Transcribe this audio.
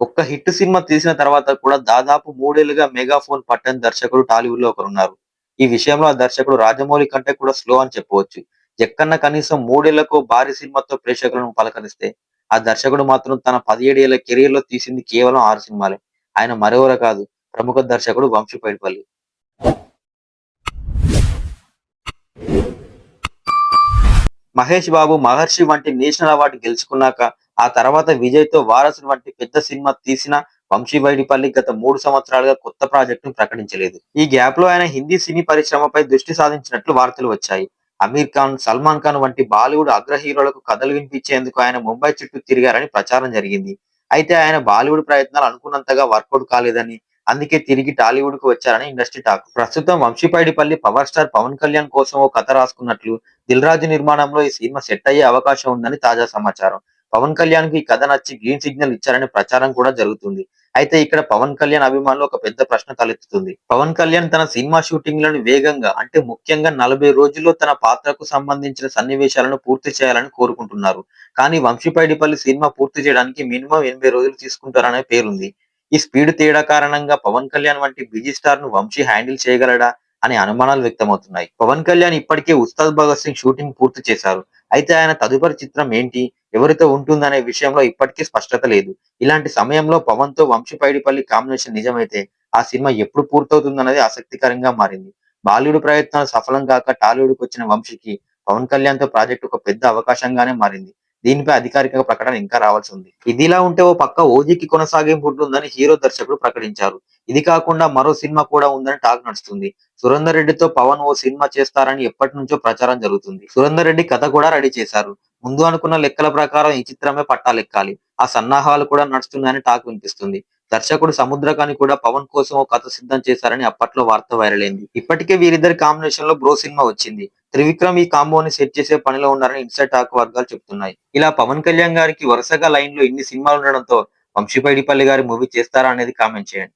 ఒక్క hit cinema తీసిన తర్వాత కూడా దాదాపు మూడేళ్ళుగా మెగాఫోన్ పట్టని దర్శకుడు టాలీవుడ్లో ఒకరున్నారు. ఈ విషయంలో ఆ దర్శకుడు రాజమౌళి కంటే కూడా స్లో అని చెప్పవచ్చు. జక్కన్న కనీసం మూడేళ్ళకు భారీ సినిమాతో ప్రేక్షకులను పలకరిస్తే ఆ దర్శకుడు మాత్రం తన పదిహేడు ఏళ్ళ కెరీర్లో తీసింది కేవలం ఆరు సినిమాలే. ఆయన మరెవరో కాదు ప్రముఖ దర్శకుడు వంశీ పైడిపల్లి. మహేష్ బాబు మహర్షి వంటి నేషనల్ అవార్డు గెలుచుకున్నాక ఆ తర్వాత విజయ్తో వారసుడు వంటి పెద్ద సినిమా తీసిన వంశీ బైడిపల్లి గత మూడు సంవత్సరాలుగా కొత్త ప్రాజెక్టును ప్రకటించలేదు. ఈ గ్యాప్లో ఆయన హిందీ సినీ పరిశ్రమపై దృష్టి సాధించినట్లు వార్తలు వచ్చాయి. అమీర్ ఖాన్ సల్మాన్ ఖాన్ వంటి బాలీవుడ్ అగ్ర హీరోలకు కథలు వినిపించేందుకు ఆయన ముంబై చుట్టూ తిరిగారని ప్రచారం జరిగింది. అయితే ఆయన బాలీవుడ్ ప్రయత్నాలు అనుకున్నంతగా వర్కౌట్ కాలేదని అందుకే తిరిగి టాలీవుడ్కు వచ్చారని ఇండస్ట్రీ టాక్. ప్రస్తుతం వంశీపైడిపల్లి పవర్ స్టార్ పవన్ కళ్యాణ్ కోసం ఓ కథ రాసుకున్నట్లు దిల్ రాజు నిర్మాణంలో ఈ సినిమా సెట్ అయ్యే అవకాశం ఉందని తాజా సమాచారం. పవన్ కళ్యాణ్కి ఈ కథ నచ్చి గ్రీన్ సిగ్నల్ ఇచ్చారనే ప్రచారం కూడా జరుగుతుంది. అయితే ఇక్కడ పవన్ కళ్యాణ్ అభిమానులు ఒక పెద్ద ప్రశ్న తలెత్తుతుంది. పవన్ కళ్యాణ్ తన సినిమా షూటింగ్లను వేగంగా అంటే ముఖ్యంగా నలభై రోజుల్లో తన పాత్రకు సంబంధించిన సన్నివేశాలను పూర్తి చేయాలని కోరుకుంటున్నారు. కానీ వంశీపైడిపల్లి సినిమా పూర్తి చేయడానికి మినిమం ఎనభై రోజులు తీసుకుంటారనే పేరుంది. ఈ స్పీడ్ తేడా కారణంగా పవన్ కళ్యాణ్ వంటి బిజీ స్టార్ను వంశీ హ్యాండిల్ చేయగలడా అనే అనుమానాలు వ్యక్తమవుతున్నాయి. పవన్ కళ్యాణ్ ఇప్పటికే ఉస్తాద్ భగత్ సింగ్ షూటింగ్ పూర్తి చేశారు. అయితే ఆయన తదుపరి చిత్రం ఏంటి? ఎవరితో ఉంటుందనే విషయంలో ఇప్పటికీ స్పష్టత లేదు. ఇలాంటి సమయంలో పవన్తో వంశీపైడిపల్లి కాంబినేషన్ నిజమైతే ఆ సినిమా ఎప్పుడు పూర్తవుతుందన్నది ఆసక్తికరంగా మారింది. బాలీవుడ్ ప్రయత్నాలు సఫలం కాక టాలీవుడ్కు వచ్చిన వంశీకి పవన్ కళ్యాణ్తో ప్రాజెక్ట్ ఒక పెద్ద అవకాశంగానే మారింది. దీనిపై అధికారిక ప్రకటన ఇంకా రావాల్సి ఉంది. ఇదిలా ఉంటే ఓ పక్క ఓజీకి కొనసాగింపు ఉంటుందని హీరో దర్శకుడు ప్రకటించారు. ఇది కాకుండా మరో సినిమా కూడా ఉందని టాక్ నడుస్తుంది. సురేందర్ రెడ్డితో పవన్ ఓ సినిమా చేస్తారని ఎప్పటి నుంచో ప్రచారం జరుగుతుంది. సురేందర్ రెడ్డి కథ కూడా రెడీ చేశారు. ముందు అనుకున్న లెక్కల ప్రకారం ఈ చిత్రమే పట్టాలెక్కాలి. ఆ సన్నాహాలు కూడా నడుస్తున్నాయని టాక్ వినిపిస్తుంది. దర్శకుడు సముద్రకాని కూడా పవన్ కోసం ఓ కథ సిద్ధం చేశారని అప్పట్లో వార్త వైరల్ అయింది. ఇప్పటికే వీరిద్దరి కాంబినేషన్లో బ్రో సినిమా వచ్చింది. త్రివిక్రమ్ ఈ కాంబోని సెట్ చేసే పనిలో ఉన్నారని ఇన్సైడ్ టాక్ వర్గాలు చెప్తున్నాయి. ఇలా పవన్ కళ్యాణ్ గారికి వరుసగా లైన్లో ఇన్ని సినిమాలు ఉండడంతో వంశీపైడిపల్లి గారి మూవీ చేస్తారా అనేది కామెంట్ చేయండి.